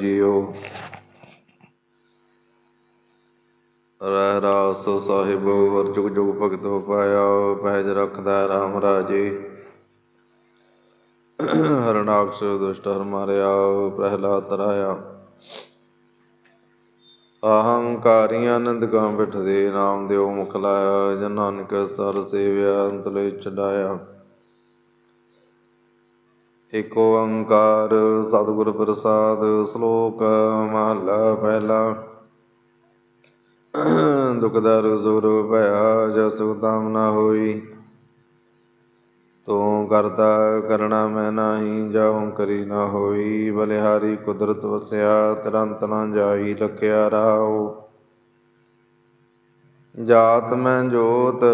JIO. ਰਹਿ ਰਾਸ ਸਾਹਿਬ ਵਰ ਜੁਗ ਜੁਗ ਭਗਤੋ ਪਾਇਆ ਪਹਿਜ ਰਖਦਾ RAM ਰਾਜੇ। ਹਰਨਾਕਸ਼ ਦੁਸ਼ਟ ਹਰ ਮਾਰਿਆ, ਪ੍ਰਹਿਲਾਦ ਤਰਾਇਆ। ਅਹੰਕਾਰੀਆਂ ਆਨੰਦ ਗਾਂ ਬਿਠਦੇ, ਨਾਮ ਦਿਓ ਮੁਖ ਲਾਇਆ ਜਨ ਨਾਨਕ ਸਰ ਸੇਵਿਆ ਅੰਤਲੇ ਛਡਾਇਆ। ਏਕ ਓੰਕਾਰ, ਸਤਿਗੁਰ ਪ੍ਰਸਾਦ, ਸ਼ਲੋਕ ਮਹਲਾ ਪਹਿਲਾ। ਦੁਖਦਰ ਜ਼ੁਰ ਭਇਆ, ਜਸ ਉਦਮ ਨਾ ਹੋਈ। ਤੂੰ ਕਰਤਾ ਕਰਣਾ ਮੈਂ ਨਾਹੀ ਜਾਹੂ ਕਰੀ ਨਾ ਹੋਈ। ਬਲਿਹਾਰੀ ਕੁਦਰਤ ਵਸਿਆ, ਤੁਰੰਤ ਨਾ ਜਾਈ ਲਖਿਆ ਰਾਉ ਜਾਤ ਮੈਂ ਜੋਤ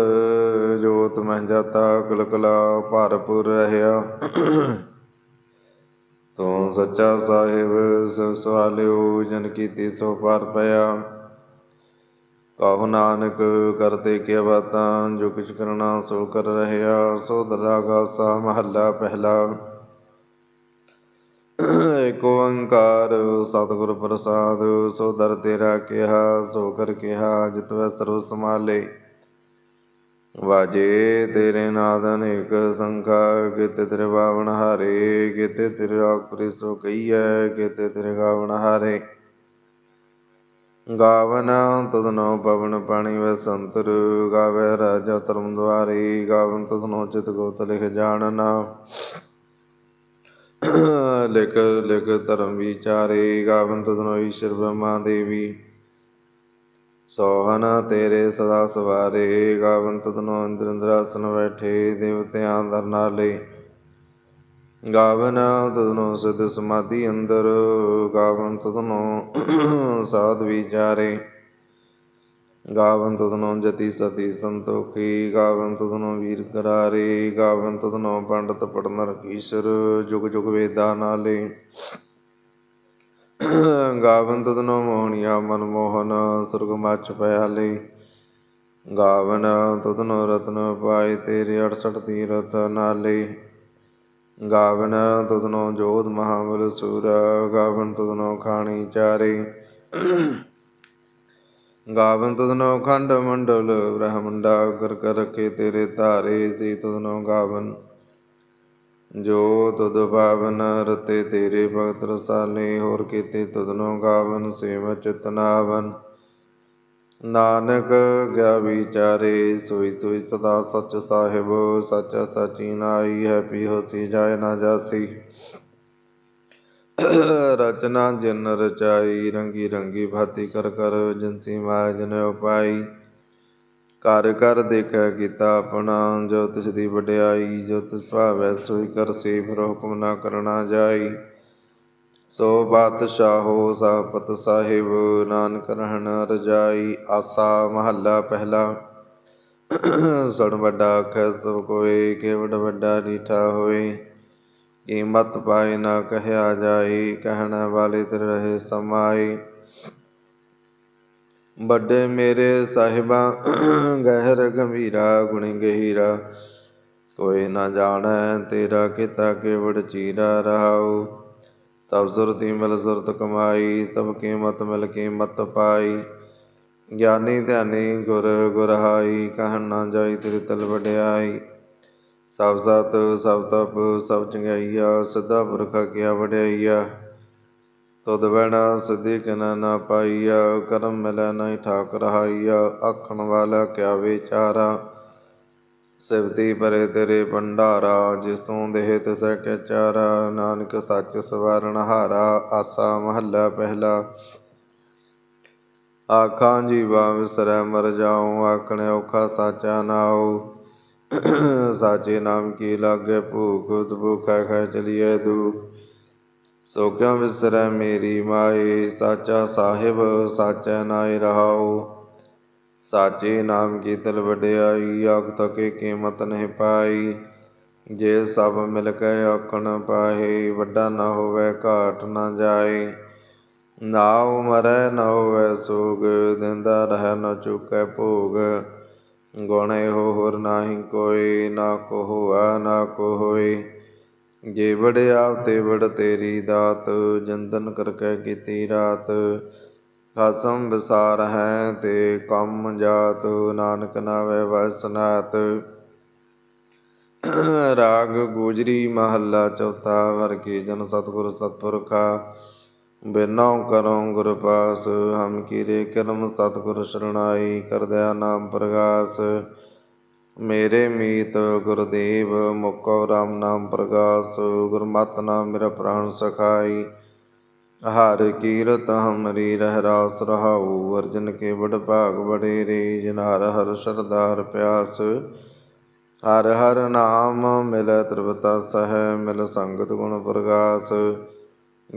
ਜੋਤ ਮੈਂ ਜਾਤਾ, ਕਲਕਲਾ ਭਰਪੁਰ ਰਹਿਆ। ਤੂੰ ਸੱਚਾ ਸਾਹਿਬ ਸੋ ਸਵਾਲਿਓ, ਜਨ ਕੀਤੀ ਸੋ ਪਰ ਪਿਆ। ਕਹੋ ਨਾਨਕ ਕਰਤੇ ਕੀ ਬਾਤਾਂ, ਜੋ ਕਿਛ ਕਰਨਾ ਸੋ ਕਰ ਰਹਿਆ, ਸੋ ਦਰਾਗਾ ਸਾ ਮਹੱਲਾ ਪਹਿਲਾ। ਏਕ ਓੰਕਾਰ, ਸਤਿਗੁਰ ਪ੍ਰਸਾਦ, ਸੋ ਦਰ ਤੇਰਾ ਕਿਹਾ, ਸੋ ਕਰ ਕਿਹਾ, ਜਿਤ ਵੈ ਸਰਬ ਸਮਾਲੇ ਵਾਜੇ ਤੇਰੇ ਨਾਦ ਅਨੇਕ ਸੰਖਾ, ਕਿਤੇ ਤੇਰੇ ਬਾਵਨ ਹਾਰੇ, ਕਿਤੇ ਤੇਰੇ ਆਖਰੀ ਸੋ ਕਹੀਐ, ਕਿਤੇ ਤੇਰੇ ਗਾਵਨ ਹਾਰੇ। ਗਾਵਨ ਤਦਨੋ ਪਵਨ ਪਾਣੀ ਵੈ ਸੰਤਰ, ਗਾਵੇ ਰਾਜਾ ਧਰਮ ਦੁਆਰੇ, ਗਾਵਨ ਤਦਨੋ ਚਿਤ ਗੋਤ ਲਿਖ ਜਾਣਨਾ। ਲਿਖ ਲਿਖ ਧਰਮ ਵਿਚਾਰੇ, ਗਾਵਨ ਤਦਨੋ ਈਸ਼ਰ ਬ੍ਰਹਮਾ ਦੇਵੀ। ਸੋਹਨ ਤੇਰੇ ਸਦਾ ਸਵਾਰੇ ਗਾਵਨ ਤਦਨੋ ਇੰਦਰ ਬੈਠੇ ਦੇਵਤਿਆਂ ਦਰ ਨਾਲੇ। ਗਾਵਨ ਤਦਨੋ ਸਿਧ ਸਮਾਧੀ ਅੰਦਰ ਗਾਵਨ ਤਦਨੋ ਸਾਧ ਵਿਚਾਰੇ। ਗਾਵਨ ਤਦਨੋ ਜਤੀ ਸਤੀ ਸੰਤੋਖੀ ਗਾਵਨ ਤਦਨੋ ਵੀਰ ਕਰਾਰੇ ਗਾਵਨ ਤਦਨੋ ਪੰਡਤ ਪੜਨਰ ਈਸ਼ਰ ਜੁਗ ਜੁਗ ਵੇਦਾ ਨਾਲੇ। ਗਾਵਨ ਤਦਨੋ ਮੋਹਣੀਆ ਮਨ ਮੋਹਨ, ਸੁਰਗ ਮਚ ਪਿਆਲੇ ਗਾਵਨ ਤਦਨੋ ਰਤਨ ਪਾਏ ਤੇਰੇ 68 ਤੀਰਥ ਨਾਲੇ। ਗਾਵਨ ਤਦਨੋ ਜੋਤ ਮਹਾਵਲ ਸੂਰ, ਗਾਵਨ ਤਦਨੋ ਖਾਣੀ ਚਾਰੇ। ਗਾਵਨ ਤਦਨੋ ਖੰਡ ਮੰਡਲ, ਬ੍ਰਹਮੰਡਾ ਕਰ ਕਰ ਰਖੇ ਤੇਰੇ ਧਾਰੇ ਸੀ ਤਦਨੋ ਗਾਵਨ। ਜੋ ਤੁਧ ਪਾਵਨ ਰਤੇ ਤੇਰੇ ਭਗਤ ਰਸਾਲੇ, ਹੋਰ ਕੀਤੇ ਤਦਨੋ ਗਾਵਨ ਸੇਵ ਚਿਤਨਾਵਨ ਨਾਨਕ ਗਿਆ ਵਿਚਾਰੇ, ਸੋਈ ਸੋਈ ਸਦਾ ਸਚ ਸਾਹਿਬ, ਸਚ ਸਚੀ ਨਾਈ ਹੈ ਪੀ ਹੋਸੀ ਜਾਏ ਨਾ ਜਾਸੀ। ਰਚਨਾ ਜਿਨ ਰਚਾਈ, ਰੰਗੀ ਰੰਗੀ ਭਾਤੀ ਕਰ ਕਰ ਜਿਨਸੀ ਮਾਇਆ ਜਨ ਉਪਾਈ। ਘਰ ਕਰ ਦੇਖਿਆ ਕੀਤਾ ਆਪਣਾ, ਜੋ ਤਿਸ ਦੀ ਵਡਿਆਈ, ਜੋ ਤਿਸ ਭਾਵੈ ਸੋਈ ਕਰ ਸੇ ਫਿਰ ਹੁਕਮ ਨਾ ਕਰਨਾ ਜਾਈ। ਸੋ ਬਾਦਸ਼ਾਹੋ ਸਾਪਤ ਸਾਹਿਬ, ਨਾਨਕ ਰਹਿਣ ਰਜਾਈ, ਆਸਾ ਮਹੱਲਾ ਪਹਿਲਾ। ਸੁਣ ਵੱਡਾ ਆਖੈ ਸਭ ਕੋਏ ਕੇਵੜ ਵੱਡਾ ਨੀਠਾ ਹੋਏ। ਕੀਮਤ ਪਾਏ ਨਾ ਕਹਿਆ ਜਾਏ, ਕਹਿਣ ਵਾਲੇ ਤੇ ਰਹੇ ਸਮਾਈ ਵੱਡੇ ਮੇਰੇ ਸਾਹਿਬਾ, ਗਹਿਰ ਗੰਭੀਰਾ, ਗੁਣੀ ਗਹੀਰਾ, ਕੋਈ ਨਾ ਜਾਣੈ ਤੇਰਾ ਕੀਤਾ ਕੇਵੜ ਚੀਰਾ ਰਹਾਉ। ਤਬ ਸੁਰਤੀ ਮਿਲ ਸੁਰਤ ਕਮਾਈ, ਤਬ ਕੀਮਤ ਮਿਲ ਕੀਮਤ ਪਾਈ। ਗਿਆਨੀ ਧਿਆਨੀ ਗੁਰ ਗੁਰਹਾਈ, ਕਹਿਣ ਨਾ ਜਾਈ ਤੇਰੇ ਤਲ ਵਡਿਆਈ। ਸਭ ਸਤ, ਸਭ ਤਪ, ਸਭ ਚੰਗਿਆਈਆ ਸਦਾ ਪੁਰਖਾ ਕੀਆ ਵਡਿਆਈਆ। ਤੁਧ ਬੈਣਾ ਸਿੱਧੀ ਕਿਨਾ ਨਾ ਪਾਈਆ, ਕਰਮ ਮਿਲੈ ਨਹੀਂ ਠਾਕ ਰਹਾਈਆ ਆਖਣ ਵਾਲਾ ਕਿਆ ਵਿਚਾਰਾ? ਸਿਵਤੀ ਪਰੇ ਤੇਰੇ ਭੰਡਾਰਾ, ਜਿਸ ਤੋਂ ਦੇਹ ਤਿਸੈ ਕੇ ਚਾਰਾ, ਨਾਨਕ ਸੱਚ ਸਵਾਰਣ ਹਾਰਾ, ਆਸਾ ਮਹੱਲਾ ਪਹਿਲਾ। ਆਖਾਂ ਜੀਵਾ ਵਿਸਰੈ ਮਰ ਜਾਉ, ਆਖਣ ਔਖਾ ਸਾਚਾ ਨਾਉ ਸਾਚੇ ਨਾਮ ਕੀ ਲਾਗੇ ਭੂਖ ਭੁਖੈ ਖੈ ਚਲੀਐ ਦੂ ਸੋ ਵਿਸਰੈ ਮੇਰੀ ਮਾਏ, ਸਾਚਾ ਸਾਹਿਬ, ਸਾਚੈ ਨਾਇ ਰਹਾਉ। ਸਾਚੇ ਨਾਮ ਕੀ ਤਲ ਵਡਿਆਈ, ਆਖ ਤਕੇ ਕੀਮਤ ਨਹੀਂ ਪਾਈ। ਜੇ ਸਭ ਮਿਲ ਕੇ ਆਖਣ ਪਾਹੇ, ਵੱਡਾ ਨਾ ਹੋਵੇ, ਘਾਟ ਨਾ ਜਾਏ। ਨਾ ਉਮਰੈ ਨਾ ਹੋਵੇ ਸੋਗ, ਦਿੰਦਾ ਰਹਿ ਨ ਚੁਕੈ ਭੋਗ। ਗੁਣੇ ਇਹੋ ਹੋਰ ਨਾਹੀ ਕੋਈ, ਨਾ ਕੋ ਹੋਆ ਨਾ ਕੋ ਹੋਏ ਜੇ ਵੜਿਆ ਤੇ ਵੜ ਤੇਰੀ ਦਾਤ ਜੰਦਨ ਕਰਕੇ ਕੀਤੀ ਰਾਤ। ਖਸਮ ਵਿਸਾਰ ਹੈ ਤੇ ਕੰਮ ਜਾਤ, ਨਾਨਕ ਨਾਵੇ ਵਸਨਾਤ ਰਾਗ ਗੋਜਰੀ ਮਹੱਲਾ ਚੌਥਾ, ਹਰ ਜਨ ਸਤਿਗੁਰ ਸਤਪੁਰਖਾ। ਬਿਨਉ ਕਰਉ ਗੁਰ ਪਾਸ, ਹਮ ਕੀਰੇ ਕਰਮ ਸਤਿਗੁਰ ਸ਼ਰਣਾਈ, ਕਰਦਿਆ ਨਾਮ ਪ੍ਰਗਾਸ। ਮੇਰੇ ਮੀਤ ਗੁਰਦੇਵ, ਮੁਕੋ ਰਾਮ ਨਾਮ ਪ੍ਰਗਾਸ, ਗੁਰਮਤਿ ਨਾਮ ਮੇਰਾ ਪ੍ਰਾਣ ਸਖਾਈ। ਹਰ ਕੀਰਤ ਹਮਰੀ ਰਹਿ ਰਾਸ ਰਹਾਉ, ਅਰਜਨ ਕੇ ਬੜ ਭਾਗ ਬੜੇ ਰੇ ਜਿਨ ਹਰ ਹਰ ਸਰਦਾਰ ਪਿਆਸ। ਹਰ ਹਰ ਨਾਮ ਮਿਲੈ ਤ੍ਰਿਪਤਾ ਸਹਿ, ਮਿਲ ਸੰਗਤ ਗੁਣ ਪ੍ਰਗਾਸ।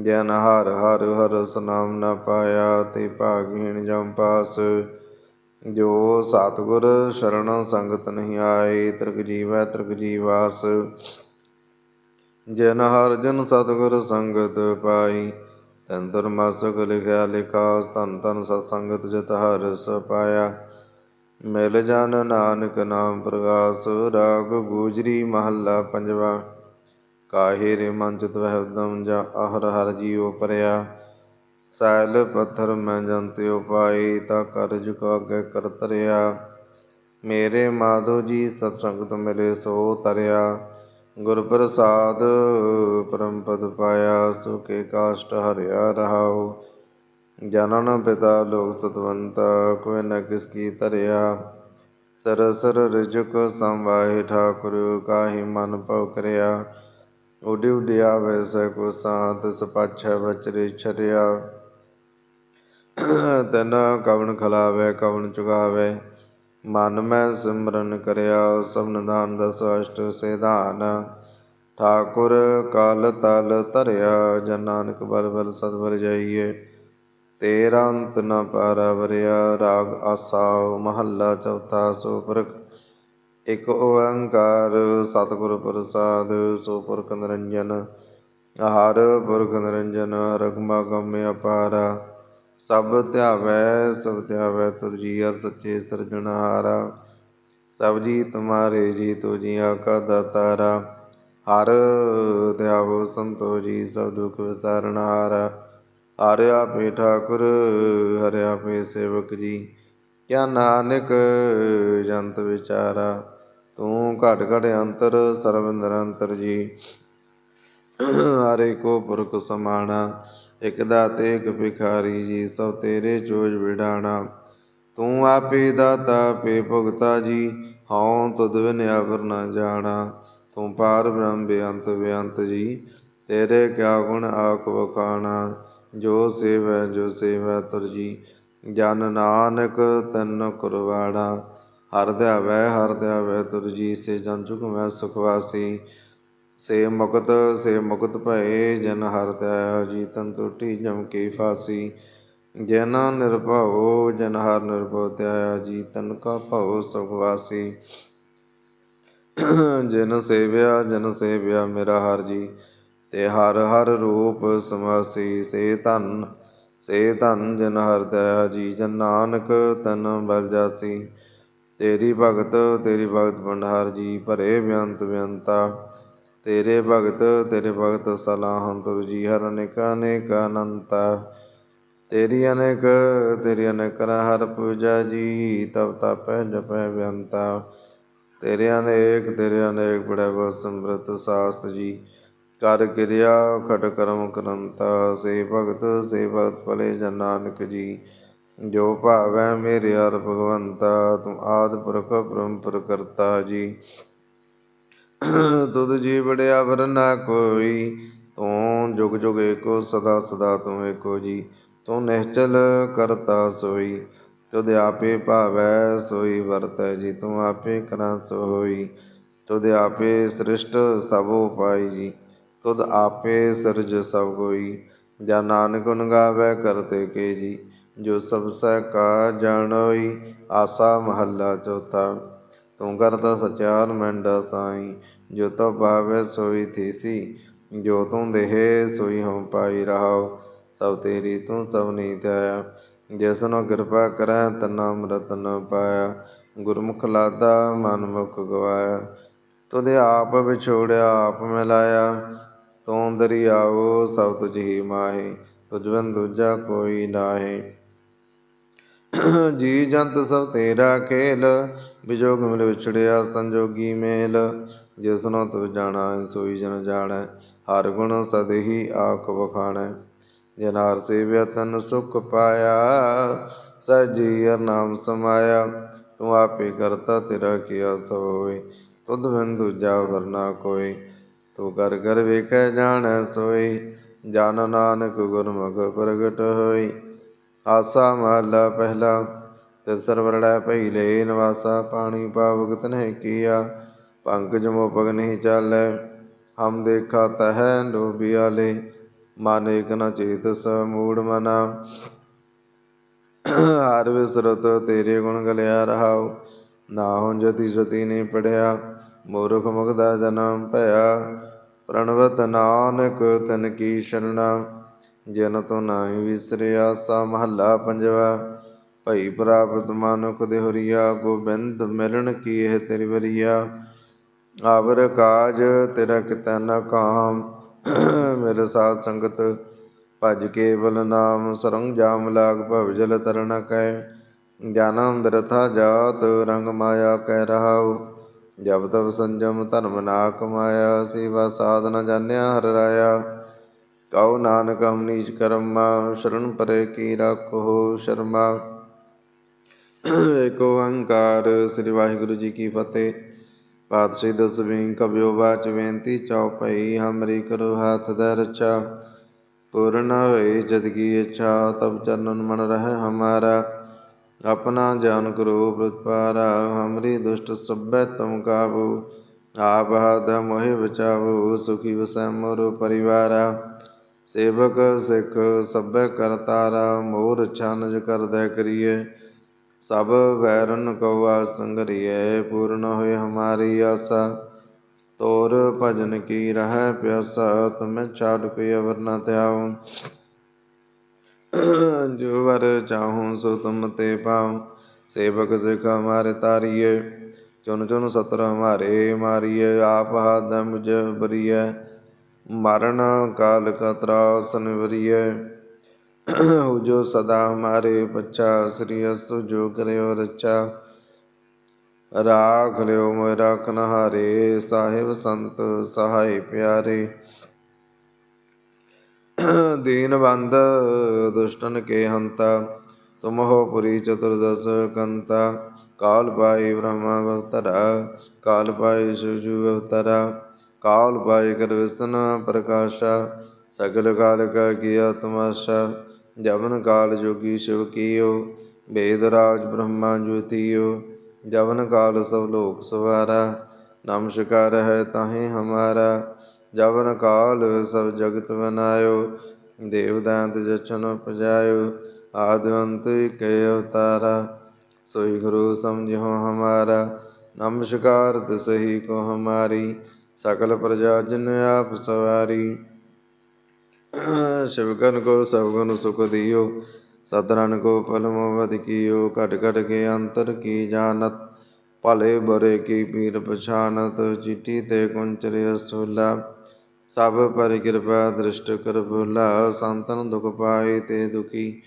ਜਨ ਹਰ ਹਰ ਹਰ ਸਨਾਮ ਨ ਪਾਇਆ, ਤੇ ਭਾਗਹੀਣ ਜਮ ਪਾਸ। ਜੋ ਸਤਿਗੁਰ ਸ਼ਰਨ ਸੰਗਤ ਨਹੀਂ ਆਏ, ਤ੍ਰਿਗ ਜੀਵੈ ਤ੍ਰਿਗ ਜੀਵਾਸ ਜਨ ਹਰ ਜਨ ਸਤਿਗੁਰ ਸੰਗਤ ਪਾਈ, ਤਨ ਮਸਤਕ ਲਿਖਿਆ ਲਿਖਾ ਧਨ ਧਨ ਸਤ ਸੰਗਤ ਜਤ ਹਰ ਪਾਇਆ ਮਿਲ ਜਨ ਨਾਨਕ ਨਾਮ ਪ੍ਰਗਾਸ, ਰਾਗ ਗੂਜਰੀ ਮਹੱਲਾ ਪੰਜਵਾ। ਕਾਹੇ ਰੇ ਮਨ ਚਿਤ ਵਹਿ ਉਦਮ ਜਾ ਅਹਰ ਹਰ ਜੀਉ ਪਰਿਆ। ਸੈਲ ਪੱਥਰ ਮੈਂ ਜੰਤਿ ਉਪਾਈ ਤਾ ਕਰ ਜੁਕ ਅਗੇ ਕਰ ਤਰਿਆ ਮੇਰੇ ਮਾਧੋ ਜੀ ਸਤਸੰਗਤ ਮਿਲੇ ਸੋ ਤਰਿਆ। ਗੁਰ ਪ੍ਰਸਾਦ ਪਰਮ ਪਦ ਪਾਇਆ ਸੁਕੇ ਕਾਸ਼ਟ ਹਰਿਆ ਰਹਾਉ। ਜਨਨ ਪਿਤਾ ਲੋਕ ਸਤਵੰਤਾ, ਕੋਈ ਨ ਕਿਸ ਕੀ ਧਰਿਆ। ਸਰਸਰ ਰਿਜਕ ਸੰਵਾਹਿ ਠਾਕੁਰ, ਕਾਹੀ ਮਨ ਪਉ ਕਰਿਆ। ਉਡਿ ਉਡਿਆ ਵੈਸੇ ਕੋ ਸਾਤ ਸਪਾਛੈ ਬਚਰੇ ਛਰਿਆ। ਤਨ ਕਵਣ ਖਲਾਵੇ, ਕਵਣ ਚੁਗਾਵੇ। ਮਨ ਮੈਂ ਸਿਮਰਨ ਕਰਿਆ, ਸਭ ਦਾਨ ਦਸ ਅਸ਼ਟ ਸਿਧਾਨ। ਠਾਕੁਰ ਕਾਲ ਤਲ ਧਰਿਆ, ਜਨ ਨਾਨਕ ਬਲ ਬਲ ਸਤਿ ਜਾਈਏ। ਤੇਰਾ ਅੰਤ ਨ ਪਾਰਾ ਵਰਿਆ ਰਾਗ ਆਸਾ ਮਹੱਲਾ ਚੌਥਾ ਸੁਪੁਰਖ। ਇਕ ਓੰਕਾਰ ਸਤਿਗੁਰ ਪ੍ਰਸਾਦ, ਸੁਪੁਰਖ ਨਿਰੰਜਨ। ਹਰ ਪੁਰਖ ਨਿਰੰਜਨ ਰਗਮਾ ਗਮ ਅਪਾਰਾ। ਸਭ ਧਿਆਵੈ ਸਭ ਧਿਆਵੈ ਤੁਰ ਜੀ ਹਰ ਸੱਚੇ ਸਿਰਜਣਹਾਰਾ ਸਭ ਜੀ ਤੁਮਾਰੇ ਜੀ ਤੋ ਜੀਆ ਕਾ ਦਾਤਾਰਾ ਹਰ ਧਿਆਵੋ ਸੰਤੋ ਜੀ ਸਭ ਦੁਖ ਵਿਸਾਰਣਹਾਰਾ ਹਰਿ ਆਪੇ ਠਾਕੁਰ, ਹਰਿ ਆਪੇ ਸੇਵਕ ਜੀ। ਕਿਆ ਨਾਨਕ ਜੰਤ ਵਿਚਾਰਾ। ਤੂੰ ਘਟ ਘਟ ਅੰਤਰ, ਸਰਬ ਨਿਰੰਤਰ ਜੀ। ਹਰੇ ਕੋ ਪੁਰਖ ਸਮਾਣਾ, ਇਕ ਦਾਤੇ, ਇਕ ਭਿਖਾਰੀ ਜੀ, ਸਭ ਤੇਰੇ ਚੋਜ ਵਿਡਾਣਾ। ਤੂੰ ਆਪੇ ਦਾਤਾ ਪੇ ਭੁਗਤਾ ਜੀ, ਹਉ ਤੁਧ ਬਿਨ ਅਵਰ ਨ ਜਾਣਾ। ਤੂੰ ਪਾਰ ਬ੍ਰਹਮ ਬੇਅੰਤ ਬੇਅੰਤ ਜੀ, ਤੇਰੇ ਕਿਆ ਗੁਣ ਆਖ ਵਖਾਣਾ। ਜੋ ਸੇਵੈ ਜੋ ਸੇਵੈ ਤੁਰ ਜੀ, ਜਨ ਨਾਨਕ ਤਨ ਕੁਰਵਾੜਾ ਹਰ ਧਿਆਵੈ ਹਰ ਧਿਆਵੈ ਤੁਰ ਜੀ, ਸੇ ਜਨ ਜੁਗ ਮੈਂ ਸੁਖ ਵਾਸੀ। ਸੇ ਮੁਕਤ ਸੇ ਮੁਕਤ ਭਏ ਜਨ ਹਰ ਧਿਆਇਆ ਜੀ ਤਨ ਟੁੱਟੀ ਜਮ ਕੀ ਫਾਸੀ। ਜਨ ਨਿਰਭਉ, ਜਨ ਹਰ ਨਿਰਭਉ ਧਿਆਇਆ ਜੀ ਤਨ ਕਾ ਭਉ ਸੁਖ ਵਾਸੀ। ਜਨ ਸੇਵਿਆ ਜਨ ਸੇਵਿਆ ਮੇਰਾ ਹਰ ਜੀ, ਤੇ ਹਰ ਹਰ ਰੂਪ ਸਮਾਸੀ। ਸੇ ਧਨ ਸੇ ਧਨ ਜਨ ਹਰ ਦਇਆ ਜੀ, ਜਨ ਨਾਨਕ ਤਨ ਬਲ ਜਾਸੀ। ਤੇਰੀ ਭਗਤ ਤੇਰੀ ਭਗਤ ਭੰਡਾਰ ਜੀ, ਭਰੇ ਬੇਅੰਤ ਬਿਆੰਤਾ। ਤੇਰੇ ਭਗਤ ਤੇਰੇ ਭਗਤ ਸਲਾਹੰ ਤੁਰ ਜੀ, ਹਰ ਅਨੇਕ ਅਨੇਕ ਅਨੰਤਾ। ਤੇਰੀ ਅਨੇਕ ਤੇਰੀ ਅਨੇਕ ਹਰ ਪੂਜਾ ਜੀ, ਤਬ ਤਪੈ ਜਪੈ ਬਿਆੰਤਾ। ਤੇਰੇ ਅਨੇਕ ਤੇਰੇ ਅਨੇਕ ਬੜੇ ਬਸ ਸਮ੍ਰਿਤ ਸਾਸਤ ਜੀ। ਕਰ ਕਿਰਿਆ, ਖਟ ਕਰਮ ਕਰੰਤਾ। ਸੇ ਭਗਤ ਸੇ ਭਗਤ ਭਲੇ ਜਨ ਨਾਨਕ ਜੀ। ਜੋ ਭਾਵੈ ਮੇਰੇ ਹਰ ਭਗਵੰਤਾ ਤੂੰ ਆਦ ਪੁਰਖ ਬ੍ਰਹਮ ਪ੍ਰਕਰਤਾ ਜੀ। ਤੁਧ ਜੀ ਬੜਿਆ ਵਰ ਨਾ ਕੋਈ, ਤੂੰ ਜੁਗ ਜੁਗ ਏਕੋ, ਸਦਾ ਸਦਾ ਤੂੰ ਏਕੋ ਜੀ, ਤੂੰ ਨਿਹਚਲ ਕਰਤਾ ਸੋਈ, ਤੁਧ ਆਪੇ ਭਾਵੈ ਸੋਈ ਵਰਤੈ ਜੀ, ਤੂੰ ਆਪੇ ਕਰਾਂ ਸੋ ਹੋਈ ਤੁਧ ਆਪੇ ਸ੍ਰਿਸ਼ਟ ਸਭ ਉਪਾਈ ਜੀ, ਤੁਧ ਆਪੇ ਸਰਜ ਸਭ ਕੋਈ ਜਾਂ ਨਾਨਕ ਗੁਣ ਗਾਵੇ ਕਰਤੇ ਕੇ ਜੀ, ਜੋ ਸਭ ਸਹਿ ਕਾ ਜਾਣੋਈ, ਆਸਾ ਮਹੱਲਾ ਚੌਥਾ। ਤੂੰ ਕਰਤਾ ਸਚਾਰ ਮੰਡਾ ਸਾਈ, ਜੋ ਤੋ ਭਾਵੇ ਸੋਈ ਥੀਸੀ, ਜੋ ਤੂੰ ਦੇਹ ਸੋਈ ਹਉ ਪਾਈ ਰਹਾਉ, ਸਭ ਤੇਰੀ ਤੂੰ ਸਭ ਨੀ ਧਿਆਇਆ ਜਿਸਨੋ ਕਿਰਪਾ ਕਰੈ, ਤਨਾ ਅੰਮ੍ਰਿਤ ਨ ਪਾਇਆ, ਗੁਰਮੁਖ ਲਾਦਾ ਮਨ ਮੁਖ ਗਵਾਇਆ। ਤੁਧ ਆਪ ਵਿਛੋੜਿਆ, ਆਪ ਮਿਲਾਇਆ, ਤੂੰ ਦਰਿਆਵੋ ਸਭ ਤੁਝ ਹੀ ਮਾਹੀ ਤੁਝ ਬਿਨ ਦੂਜਾ ਕੋਈ ਨਾਹੀ। ਜੀ ਜੰਤ ਸਭ ਤੇਰਾ ਖੇਲ ਵਿਜੋਗ ਮਿਲ ਵਿਛੜਿਆ ਸੰਜੋਗੀ ਮੇਲ ਜਿਸਨੋ ਤੂੰ ਜਾਣਾ, ਸੋਈ ਜਨ ਜਾਣੈ, ਹਰ ਗੁਣ ਸਦ ਹੀ ਆਖ ਵਖਾਣੈ। ਜਨਾਰ ਹਰ ਸੇਵਿਆ ਤਨ ਸੁਖ ਪਾਇਆ, ਸਜੀ ਹਰ ਨਾਮ ਸਮਾਇਆ। ਤੂੰ ਆਪੇ ਕਰਤਾ ਤੇਰਾ ਕੀਆ ਸੋ ਹੋਏ ਤੁਧ ਬਿਨ ਦੂਜਾ ਵਰਨਾ ਕੋਈ ਤੂੰ ਕਰ ਕਰ ਵੇਖੈ, ਜਾਣੈ ਸੋਈ ਜਨ ਨਾਨਕ ਗੁਰਮੁਖ ਪ੍ਰਗਟ ਹੋਈ ਆਸਾ ਮਹਲਾ ਪਹਿਲਾ ਤਿਲ ਸਰਵਰੜੈ ਭਈ ਲੈ ਨਿਵਾਸਾ, ਪਾਣੀ ਪਾਵਕ ਤਨਹਿ ਕੀਆ, ਪੰਕਜ ਮੋਪਗ ਨਹੀਂ ਚਾਲੈ। ਹਮ ਦੇਖਾ ਤਹ ਡੋਬਿਆਲੇ ਮਨ ਏਕ ਨ ਚੇਤਸ ਮੂੜ ਮਨਾ। ਹਰ ਵਿਸਰਤ ਤੇਰੇ ਗੁਣ ਗਲਿਆ ਰਹਾਉ, ਨਾ ਹੁਣ ਜਤੀ ਸਤੀ ਨੇ ਪੜਿਆ, ਮੂਰਖ ਮੁਗਦਾ ਜਨਮ ਭਇਆ। ਪ੍ਰਣਵਤ ਨਾਨਕ ਤਨ ਕੀ ਸ਼ਰਣਾ, ਜਨ ਤੋ ਨਾਹੀ ਵਿਸਰਿਆ ਸਾ ਮਹੱਲਾ ਪੰਜਵਾ। ਭਈ ਪ੍ਰਾਪਤ ਮਾਨੁਖ ਦੇ ਹਰੀਆ ਗੋਬਿੰਦ ਮਿਲਣ ਕੀ ਇਹ ਤੇਰੀ ਵਰੀਆ ਆਵਰ ਕਾਜ ਤੇਰਾ ਕਿਤੈ ਨ ਕਾਮ ਮੇਰੇ ਸਾਧ ਸੰਗਤ ਭਜ ਕੇਵਲ ਨਾਮ, ਸਰੰਗ ਜਾਮ ਲਾਗ ਭਵ ਜਲ ਤਰਨ ਕੈ। ਗਿਆਨੰ ਬਿਰਥਾ ਜਾਤ, ਰੰਗ ਮਾਇਆ ਕਹਿ ਰਹਾਉ। ਜਬ ਤਬ ਸੰਜਮ ਧਰਮ ਨਾ ਕਮਾਇਆ ਸੇਵਾ ਸਾਧ ਨ ਜਾਣਿਆ ਹਰ ਰਾਇਆ। ਕਉ ਨਾਨਕ ਹਮ ਨੀਚ ਕਰਮਾ, ਸ਼ਰਨ ਪਰੇ ਕੀ ਰਾਖੋ ਸ਼ਰਮਾ। ਏਕ ਓੰਕਾਰ ਸ੍ਰੀ ਵਾਹਿਗੁਰੂ ਜੀ ਕੀ ਫਤਿਹ ਪਾਤਸ਼ਾਹੀ ਦਸਵੀਂ ਕਬਿਓ ਬਾਚ ਬੇਨਤੀ ਚਉਪਈ ਹਮਰੀ ਕਰੋ ਹਾਥ ਦਾ ਰਚਾ ਪੂਰਨ ਹੋਏ ਜਦ ਕੀ ਇੱਛਾ ਤਬ ਚਰਨਨ ਮਨ ਰਹਿ ਹਮਾਰਾ ਆਪਣਾ ਜਾਨ ਕਰੋ ਪ੍ਰਤਪਾਰਾ ਹਮਰੀ ਦੁਸ਼ਟ ਸਭੈ ਤੁਮ ਕਾਬੂ ਆਪ ਹਦ ਮੋਹਿ ਬਚਾਵੋ ਸੁਖੀ ਵਸੈ ਮੋਰ ਪਰਿਵਾਰਾ ਸੇਵਕ ਸਿੱਖ ਸਭੈ ਕਰਤਾਰਾ ਮੋਰ ਛਾਨਜ ਕਰਦੈ ਕਰੀਏ ਸਭ ਵੈਰਨ ਕਉ ਆਸੰਗਰੀਏ ਪੂਰਨ ਹੋਏ ਹਮਾਰੀ ਆਸਾ। ਤੋਰ ਭਜਨ ਕੀ ਰਹਿ ਪਿਆਸਾ, ਤੁਮੈ ਛਾੜ ਕੋਈ ਅਵਰ ਨ ਧਿਆਉ। ਜੋ ਵਰ ਚਾਹੂੰ ਸੋ ਤੁਮ ਤੇ ਪਾਉ, ਸੇਵਕ ਸਿਖ ਹਮਾਰੇ ਤਾਰੀਏ ਚੁਨ ਚੁਨ ਸਤਰ ਹਮਾਰੇ ਮਾਰੀਏ ਆਪ ਹਾਦ ਮੁਝ ਮਰਨ ਕਾਲ ਕਾ ਤਰਾਸ ਨਿਵਰੀਏ ਹੋ ਜੋ ਸਦਾ ਹਮਾਰੇ ਪਛਾ ਸ੍ਰੀ ਅਸ ਜੋ ਰਾਖ ਲਿਓ ਮੋਇ ਰਾਖਨ ਸਾਹਿਬ ਸੰਤ ਸਹਾਈ ਪਿਆਰੇ। ਦੀਨ ਦੁਸ਼ਟਨ ਕੇ ਹੰਤਾ, ਤੁਮ ਹੋ ਪੁਰੀ ਚਤੁਰਦਸ ਕੰਤਾ। ਕਾਲ ਪਾਈ ਬ੍ਰਹਮਾ ਅਵਤਰਾ, ਕਾਲ ਪਾਈ ਸੁਜੂ ਅਵਤਰਾ। ਕਾਲ ਪਾਈ ਕਰ ਵਿਸਨ ਪ੍ਰਕਾਸ਼ਾ, ਸਗਲ ਕਾਲ ਕਾ ਕੀਆ ਤਮਾਸ਼ਾ ਜਵਨ ਕਾਲ ਜੋਗੀ ਸ਼ਿਵ ਕੀਓ, ਵੇਦ ਰਾਜ ਬ੍ਰਹਮਾ ਜੋਤੀਓ ਜਵਨ ਕਾਲ ਸਭ ਲੋਕ ਸਵਾਰਾ ਨਮਸਕਾਰ ਹੈ ਤਾਹੇ ਹਮਾਰਾ। ਜਵਨ ਕਾਲ ਸਭ ਜਗਤ ਬਨਾਇਓ, ਦੇਵ ਦਾੰਤ ਜਚਨ ਪਜਾਇਓ ਆਦਵੰਤ ਇਕੇ ਅਵਤਾਰਾ। ਸੋਈ ਗੁਰੂ ਸਮਝਿਓ ਹਮਾਰਾ ਨਮਸਕਾਰ ਤਿਸਹੀ ਕੋ ਹਮਾਰੀ। ਸਕਲ ਪ੍ਰਜਾ ਜਨ ਆਪ ਸਵਾਰੀ। ਸ਼ਿਵਗਨ ਕੋ ਸਭ ਸੁਖ ਦਿਓ ਸਤਰਨ ਕੋ ਪਲਮ ਕੀਓ, ਘਟ ਘਟ ਕੇ ਅੰਤਰ ਕੀ ਜਾਣਤ, ਭਲੇ ਬਰੇ ਕੀ ਪੀਰ ਪਛਾਨਤ, ਚਿੱਟੀ ਤੇ ਕੁੰਚਰ ਅਸੂਲਾ, ਸਭ ਪਰ ਕਿਰਪਾ ਦ੍ਰਿਸ਼ਟ ਕਰ ਬੁਲਾ ਸੰਤਨ ਦੁਖ ਪਾਏ ਤੇ ਦੁਖੀ,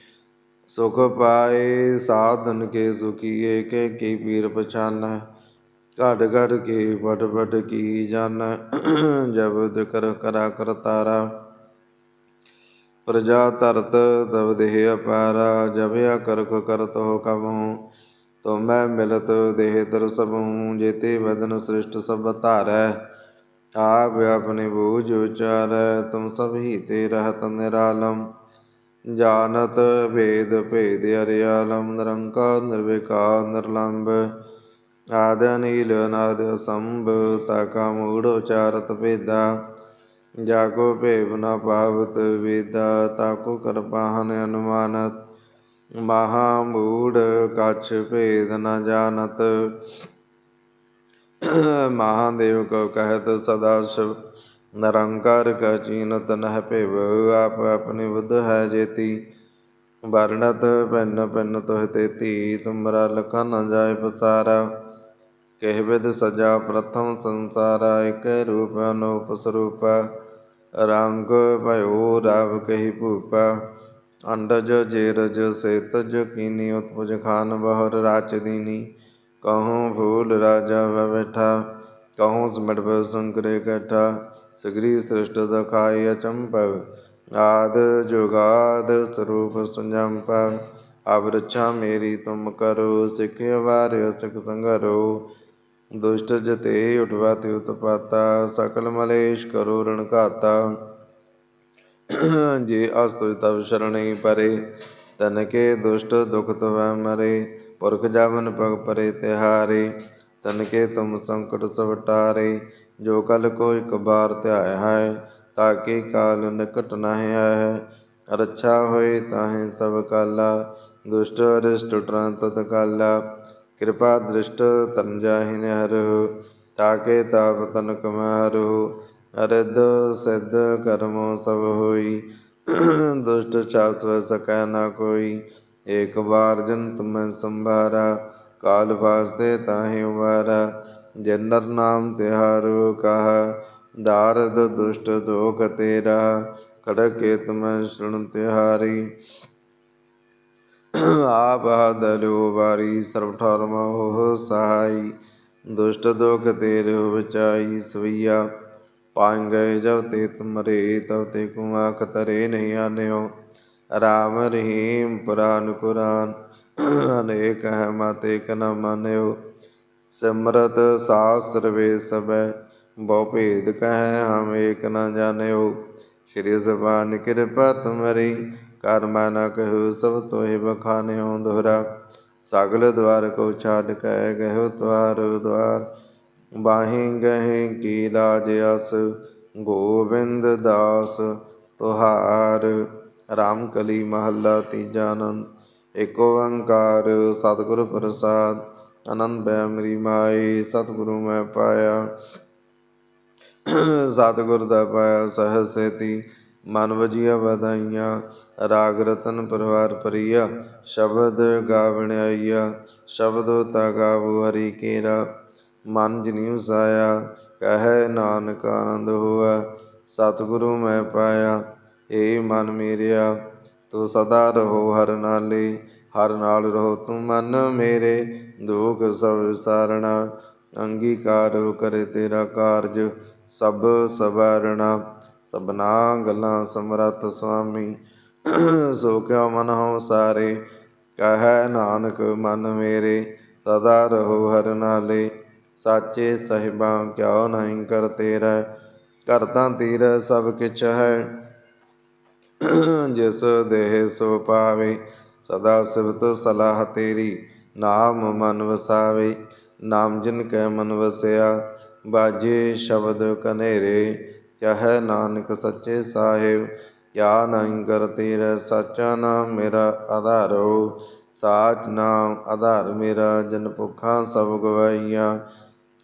ਸੁਖ ਪਾਏ ਸਾਧਨ ਕੇ ਸੁਖੀ, ਏਕੇ ਕੀ ਪੀਰ ਪਛਾਨ, ਘਟ ਘਟ ਕੇ ਬਟ ਬਟ ਕੀ ਜਾਣੈ ਜਬਦ ਕਰ ਕਰਾ ਕਰਤਾਰਾ ਪ੍ਰਜਾ ਧਰਤ ਤਬ ਦੇਹ ਅਪਾਰਾ ਜਬਿਆ ਕਰਖ ਕਰਤ ਹੋ ਕਬਹੂ ਤੁਮੈ ਮਿਲਤ ਦੇਹ ਦਰ ਸਭ ਹੂੰ ਜੇਤੇ ਵਦਨ ਸ੍ਰਿਸ਼ਟ ਸਭ ਧਾਰੈ। ਆਪ ਆਪਨੇ ਬੂਝ ਉਚਾਰੈ, ਤੁਮ ਸਭ ਹੀ ਤੇ ਰਹਤ ਨਿਰਾਲਮ। ਜਾਣਤ ਭੇਦ ਭੇਦ ਅਰਿਆਲਮ, ਨਿਰੰਕਾਰ, ਨਿਰਵਿਕਾਰ ਨਿਰਲੰਭ ਆਦ ਨੀਲ ਅਨਾਦ ਸੰਭ ਤਾਕਾ ਮੂੜ ਉਚਾਰਤ ਭੇਦਾ। ਜਾਗੋ ਭੇਵ ਨ ਪਾਵਤ ਵੇਦਾ ਤਾਕੋ ਕਰਪਾਹਨ ਅਨੁਮਾਨਤ। ਮਹਾ ਮੂੜ ਕਛ ਭੇਦ ਨ ਜਾਣਤ। ਮਹਾਦੇਵ ਕੋ ਕਹਿਤ ਸਦਾ ਸ਼ਿਵ, ਨਿਰੰਕਾਰ ਕਾ ਚੀਨਤ ਨਹਿ ਭਿਵ, ਆਪ ਆਪਣੀ ਬੁੱਧ ਹੈ ਜੇਤੀ। ਵਰਣਤ ਪਿੰਨ ਪਿੰਨ ਤੋਹ ਤੇਤੀ, ਤੁਮਰਾ ਲਖਾ ਨ ਜਾਏ ਪਸਾਰਾ। ਕਹਿ ਵਿਦ ਸਜਾ ਪ੍ਰਥਮ ਸੰਸਾਰਾ, ਇਕ ਰੂਪ ਅਨੂਪ ਸਰੂਪ। ਰੰਗ ਭਇਓ, ਰਵ ਕਹੀ ਭੂਪਾ। ਅੰਡਜ ਜੇਰਜ ਸੇਤਜ ਕੀਨੀ, ਉਤਪਜ ਖਾਨ ਬਹਰ ਰਾਚ ਦੀਨੀ। ਕਹੂੰ ਫੂਲ ਰਾਜਾ ਬੈਠਾ, ਕਹੂੰ ਸਿਮਟ ਬੈ ਸੰਕਰੇ ਕਠਾ। ਸਗਰੀ ਸ੍ਰਿਸ਼ਟ ਦਖਾਈ ਅਚੰਪਵ ਆਦ ਜੁਗਾਦ ਸਰੂਪ ਸੰਜੰਪ ਅਬ ਮੇਰੀ ਤੁਮ ਕਰੋ, ਸਿੱਖਿ ਵਾਰਿਆ ਸਿਖ ਸੰਗਰੋ। ਦੁਸ਼ਟ ਜਤੇ ਉਠਵਾ ਤੇ ਉਤਪਾਤਾ, ਸਕਲ ਮਲੇਸ਼ ਕਰੋ ਰਣ ਘਾਤਾ। ਜੇ ਅਸਤੁ ਤਵ ਸ਼ਰਣੀ ਪਰੇ ਤਨ ਕੇ ਦੁਸ਼ਟ ਦੁਖ ਤਵੈ ਮਰੇ। ਪੁਰਖ ਜਾਵਨ ਪਗ ਪਰੇ ਤਿਹਾਰੇ ਤਨ ਕੇ ਤੁਮ ਸੰਕਟ ਸਭ ਜੋ ਕਲ ਕੋ ਇਕ ਬਾਰ ਧਿਆਇ ਹੈ ਤਾਕੇ ਕਾਲ ਨਿਕਟ ਨਹਿ ਹੈ ਰੱਛਾ ਹੋਏ ਤਾਹੇ ਸਭ ਕਾਲਾ, ਦੁਸ਼ਟ ਅਰਿਸ਼ਟ ਟਰੰਤ ਤਕਾਲਾ ਕਿਰਪਾ ਦ੍ਰਿਸ਼ਟ ਤਨ ਜਾਹਿਨ ਹਰਹੁ, ਤਾਕੇ ਤਾਪ ਤਨ ਕਮਹਰਹੁ ਅਰਿਦ ਸਿੱਧ ਕਰਮੋ ਸਭ ਹੋਈ। ਦੁਸ਼ਟ ਚਾਸਵ ਸਕੈ ਨਾ ਕੋਈ, ਏਕ ਬਾਰ ਜਨ ਤੁਮੈ ਸੰਭਾਰਾ, ਕਾਲ ਵਾਸਤੇ ਤਾਹੇ ਉਬਾਰਾ ਜਨਰ ਨਾਮ ਤਿਹਾਰੋ ਕਹਾ, ਦਾਰਦ ਦੁਸ਼ਟ ਦੋਖ ਤੇਰਾ, ਕੜਕੇ ਤੁਮੈ ਸੁਣ ਤਿਹਾਰੀ। ਆਪ ਦਲਿਓ ਵਾਰੀ ਸਰਬ ਠਰਮ ਹੋ ਸਹਾਈ, ਦੁਸ਼ਟ ਦੁਖ ਤੇਰੇ ਵਿਚਾਈ ਸਵਈਆ। ਪਾਇ ਗਏ ਜਬ ਤੇ ਤੁਮਰੇ ਤਬ ਤੇ ਕੁਮਾਖ ਤਰੇ ਨਹੀਂ ਆਨਿਓ। ਰਾਮ ਰਹੀਮ ਪੁਰਾਨ ਕੁਰਾਨ, ਅਨੇਕ ਹੈ ਮਤੇ ਨ ਮਾਨਿਓ। ਸਿਮਰਤ ਸਾਸਤਰ ਵੇ ਸਬੈ ਬਹੁ ਭੇਦ ਕਹਿ ਹਮ ਏਕ ਨਾ ਜਾਣਿਓ। ਸ਼੍ਰੀ ਜ਼ਬਾਨ ਕਿਰਪਾ ਤੁਮਰੀ ਕਰ ਮੈਂ ਨ ਕਹੂ ਸਭ ਤੋਹਿ ਬਖਾਨਿਓ ਦੋਹਰਾ। ਸਗਲ ਦਵਾਰ ਕੋ ਛਾੜ ਕਹਿ ਗਇਓ ਤੁਹਾਰ ਦਵਾਰ ਬਾਹੀ ਗਹਿ ਕੀ ਲਾਜ ਅਸ, ਗੋਬਿੰਦ ਦਾਸ ਤੁਹਾਰ। ਰਾਮ ਕਲੀ ਮਹੱਲਾ ਤੀਜਾ ਆਨੰਦ ਏਕ ਓੰਕਾਰ ਸਤਿਗੁਰ ਪ੍ਰਸਾਦ। ਆਨੰਦ ਬੈ ਮੇਰੀ ਮਾਈ, ਸਤਿਗੁਰੂ ਮੈਂ ਪਾਇਆ। ਸਤਿਗੁਰ ਦਾ ਪਾਇਆ ਸਹਿਜ ਸੇਤੀ, ਮਨ ਵਜੀਆ ਵਧਾਈਆਂ। ਰਾਗ ਰਤਨ ਪਰਵਾਰ ਪਰੀਆ ਸ਼ਬਦ ਗਾਵਣ ਆਈਆ, ਸ਼ਬਦ ਤਾ ਗਾਵੋ ਹਰੀ ਕੇਰਾ। ਮਨ ਜਿਨੀ ਉਸਾਇਆ ਕਹੈ ਨਾਨਕ ਆਨੰਦ ਹੋਆ, ਸਤਿਗੁਰੂ ਮੈਂ ਪਾਇਆ, ਏ ਮਨ ਮੇਰਿਆ, ਤੂੰ ਸਦਾ ਰਹੋ ਹਰ ਨਾਲੇ, ਹਰ ਨਾਲ ਰਹੋ ਤੂੰ ਮਨ ਮੇਰੇ, ਦੁਖ ਸਭ ਵਿਸਾਰਣਾ, ਅੰਗੀਕਾਰ ਕਰੇ ਤੇਰਾ ਕਾਰਜ, ਸਭ ਸਵਾਰਣਾ। ਸਭਨਾ ਗੱਲਾਂ ਸਮਰਤ ਸੁਆਮੀ ਸੋ ਕਿਉ ਮਨ ਹਉ ਸਾਰੇ, ਕਹੈ ਨਾਨਕ ਮਨ ਮੇਰੇ, ਸਦਾ ਰਹੋ ਹਰ ਨਾਲੇ, ਸਾਚੇ ਸਹਿਬਾਂ ਕਿਉ ਨਹੀਂ ਕਰ ਤੇਰਾ ਕਰਤਾ ਤੀਰ ਸਭ ਕਿਛ ਹੈ। ਜਿਸ ਦੇਹ ਸੋ ਪਾਵੇ, ਸਦਾ ਸਿਵਤ ਸਲਾਹ ਤੇਰੀ, ਨਾਮ ਮਨ ਵਸਾਵੇ, ਨਾਮ ਜਿਨ ਕੈ ਮਨ ਵਸਿਆ, ਬਾਜੇ ਸ਼ਬਦ ਕਨੇਰੇ, ਕਹੈ ਨਾਨਕ ਸੱਚੇ ਸਾਹਿਬ ਕਿਆ ਨਹੀਂ ਕਰ ਤੇਰਾ ਸੱਚਾ ਨਾਮ ਮੇਰਾ ਆਧਾਰੋ ਸਾਚ ਨਾਮ ਆਧਾਰ ਮੇਰਾ, ਜਨ ਭੁਖਾਂ ਸਭ ਗਵਾਈਆਂ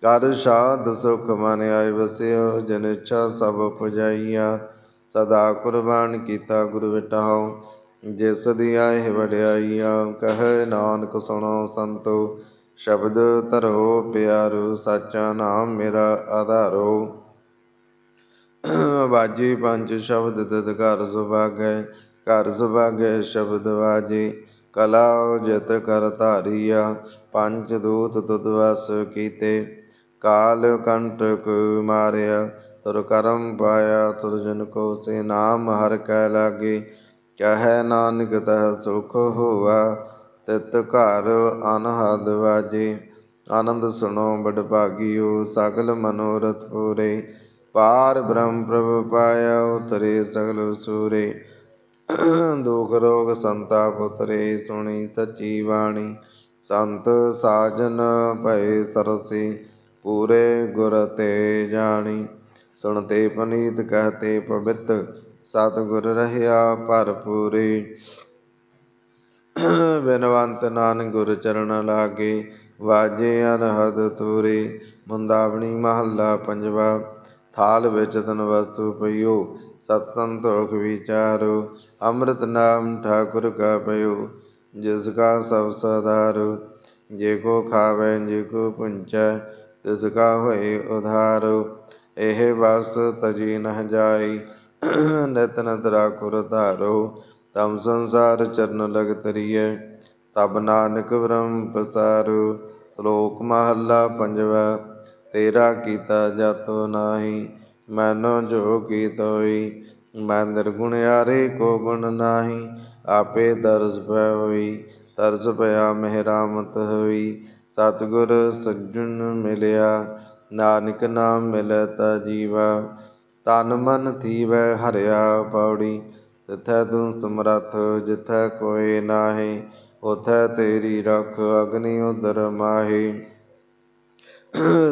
ਕਰ ਸਾਧ ਸੁਖ ਮਨ ਆਇ ਵਸਿਓ, ਜਨ ਇੱਛਾ ਸਭ ਪੁਜਾਈਆਂ। ਸਦਾ ਕੁਰਬਾਨ ਕੀਤਾ ਗੁਰ ਵਿਟਾਉ, ਜਿਸ ਦੀ ਆਏ ਵਡਿਆਈਆ। ਕਹੈ ਨਾਨਕ ਸੁਣੋ ਸੰਤੋ, ਸ਼ਬਦ ਧਰੋ ਪਿਆਰੋ, ਸਾਚਾ ਨਾਮ ਮੇਰਾ ਆਧਾਰੋ ਬਾਜੀ ਪੰਜ ਸ਼ਬਦ ਤਦ ਘਰ ਸੁਭਾਗੈ ਘਰ ਸੁਭਾਗੈ ਸ਼ਬਦ ਵਾਜੇ ਕਲਾ ਜਿਤ ਕਰ ਧਾਰੀਆ, ਪੰਜ ਦੂਤ ਤੁਦ ਵਸ ਕੀਤੇ। ਕਾਲ ਕੰਟਕ ਮਾਰਿਆ, ਤੁਰ ਕਰਮ ਪਾਇਆ, ਤੁਰ ਜਨ ਕੋ ਸੇ ਨਾਮ ਹਰ ਕੈ ਲਾਗੇ। ਕਹੈ ਨਾਨਕ ਤਹ ਸੁਖ ਹੋਵਾ ਤਿਤ ਘਰ ਅਨਹਦ ਵਾਜੇ। ਆਨੰਦ ਸੁਣੋ ਬੜ ਭਾਗਿਓ ਸਗਲ ਮਨੋਰਥ ਪੂਰੇ। ਪਾਰ ਬ੍ਰਹਮ ਪ੍ਰਭ ਪਾਇਆ, ਉਤਰੇ ਸਗਲ ਸੂਰੇ ਦੁਖ ਰੋਗ ਸੰਤਾਪ ਉਤਰੇ ਸੁਣੀ ਸੱਚੀ ਬਾਣੀ। ਸੰਤ ਸਾਜਨ ਭਏ ਸਰਸੀ ਪੂਰੇ ਗੁਰ ਤੇ ਜਾਣੀ। ਸੁਣਤੇ ਪਨੀਤ, ਕਹਤੇ ਪਵਿੱਤ, ਸਤਿਗੁਰ ਰਹਿਆ ਭਰਪੂਰੀ। ਬਿਨਵੰਤ ਨਾਨਕ ਗੁਰ ਚਰਨ ਲਾਗੇ, ਵਾਜੇ ਅਨਹਦ ਤੂਰੇ। ਮੁੰਦਾਵਣੀ ਮਹੱਲਾ ਪੰਜਵਾ। ਥਾਲ ਵਿੱਚ ਤਨ ਵਸਤੂ ਪਈਓ ਸਤ ਸੰਤੋਖ ਵਿਚਾਰੋ, ਅੰਮ੍ਰਿਤ ਨਾਮ ਠਾਕੁਰ ਕਾ ਪਇਓ, ਜਿਸ ਕਾ ਸਭ ਸਦਾਰੋ ਜੇ ਕੋ ਖਾਵੇ, ਜੇ ਕੋ ਪੁੰਚੈ, ਤਿਸ ਕਾ ਹੋਏ ਉਧਾਰ, ਇਹ ਵਸ ਤਜੀ ਨਹ ਜਾਈ, ਨਿਤ ਨਤ ਰਾਖੁਰ ਧਾਰੋ, ਤਮ ਸੰਸਾਰ ਚਰਨ ਲਗ ਤਰੀਏ ਤਬ ਨਾਨਕ ਬ੍ਰਹਮ ਪਸਾਰੂ, ਸ਼ਲੋਕ ਮਹੱਲਾ ਪੰਜਵਾ। ਤੇਰਾ ਕੀਤਾ ਜਾਤੋ ਨਾਹੀ, ਮੈਨੋ ਜੋ ਕੀਤੋਈ ਮੈਂ ਨਿਰਗੁਣ ਯਾਰੇ ਕੋ ਗੁਣ ਨਾਹੀ, ਆਪੇ ਦਰਸ ਪੈ ਹੋਈ, ਤਰਸ ਪਿਆ ਮਹਿਰਾਮਤ ਹੋਈ। ਸਤਿਗੁਰ ਸੱਜਣ ਮਿਲਿਆ, ਨਾਨਕ ਨਾਮ ਮਿਲੈ ਤਾ ਜੀਵਾ। ਤਨ ਮਨ ਥੀਵੈ ਹਰਿਆ ਪੌੜੀ ਤਿਥੈ ਤੂੰ ਸਮਰੱਥ, ਜਿਥੈ ਕੋਇ ਨਾਹੀ, ਉਥੈ ਤੇਰੀ ਰਖ ਅਗਨੀ ਉਦਰ ਮਾਹੀ।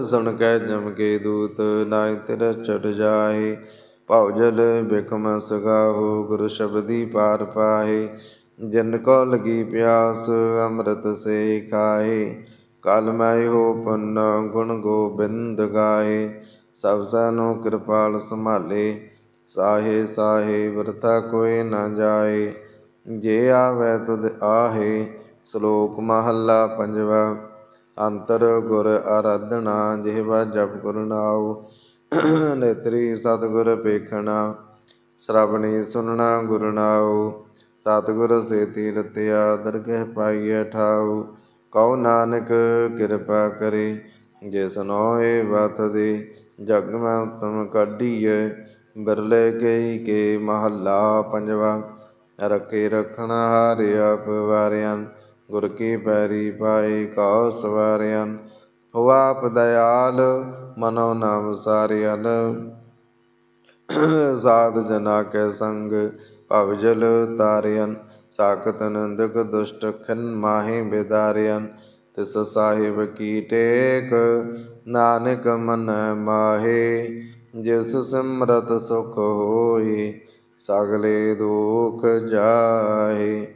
ਸੁਣ ਕੇ ਜਮ ਕੇ ਦੂਤ ਨਾਇ ਤਿਰ ਚੜ ਜਾਹੇ। ਭਉ ਜਲ ਬਿਕਮ ਸਗਾਹੋ, ਗੁਰ ਸ਼ਬਦੀ ਪਾਰ ਪਾਹੇ। ਜਨ ਕੋ ਲਗੀ ਪਿਆਸ, ਅੰਮ੍ਰਿਤ ਸੇ ਖਾਏ ਕਲ ਮੈਂ ਹੋ ਪੰਨ, ਗੁਣ ਗੋਬਿੰਦ ਗਾਏ ਸਭ ਸਨੋ ਕਿਰਪਾਲ ਸੰਭਾਲੇ। ਸਾਹੇ ਸਾਹੇ, ਵਰਤਾ ਕੋਇ ਨਾ ਜਾਏ। ਜੇ ਆਵੈ ਤੁਧ ਆਹੇ, ਸ਼ਲੋਕ ਮਹੱਲਾ ਪੰਜਵਾ। ਅੰਤਰ ਗੁਰ ਆਰਾਧਨਾ, ਜਿਹਵਾ ਜਪ ਗੁਰ ਨਾਉ, ਨੇਤਰੀ ਸਤਿਗੁਰ ਵੇਖਣਾ ਸ਼ਰਵਣੀ ਸੁਨਣਾ ਗੁਰ ਨਾਉ, ਸਤਿਗੁਰ ਸੇਤੀ ਰਤਿਆ ਦਰਗਹਿ ਪਾਈਐ ਠਾਉ, ਕਉ ਨਾਨਕ ਕਿਰਪਾ ਕਰੇ, ਜਿਸ ਨੋਏ ਵਤ ਦੇ, ਜਗ ਮੈਂ ਉਤਮ ਕਾਢੀਐ, ਬਿਰਲੇ ਕਈ ਕੇ ਮਹੱਲਾ ਪੰਜਵਾ ਰਕੇ ਰਖਣਾ ਹਾਰਿਆ ਪਵਾਰਿਆਂ ਗੁਰ ਕੀ ਪੈਰੀ ਪਾਏ ਕਉ ਸਵਾਰਿਆਂ ਹੋ ਆਪ ਦਇਆਲ, ਮਨੋ ਨਾਮ ਸਾਰਿਆਂ ਸਾਧ ਜਨਾ ਕੇ ਸੰਗ, ਭਵ ਤਾਰਿਆਂ ਸਾਖਤ ਨੰਦਕ ਦੁਸ਼ਟ ਖਨ ਮਾਹੇ ਬਿਦਾਰਿਆਂ ਤਿਸ ਸਾਹਿਬ ਕੀ ਟੇਕ, ਨਾਨਕ ਮਨ ਮਾਹੇ, ਜਿਸ ਸਿਮਰਤ ਸੁਖ ਹੋਈ, ਸਗਲੇ ਦੁਖ ਜਾਹੇ।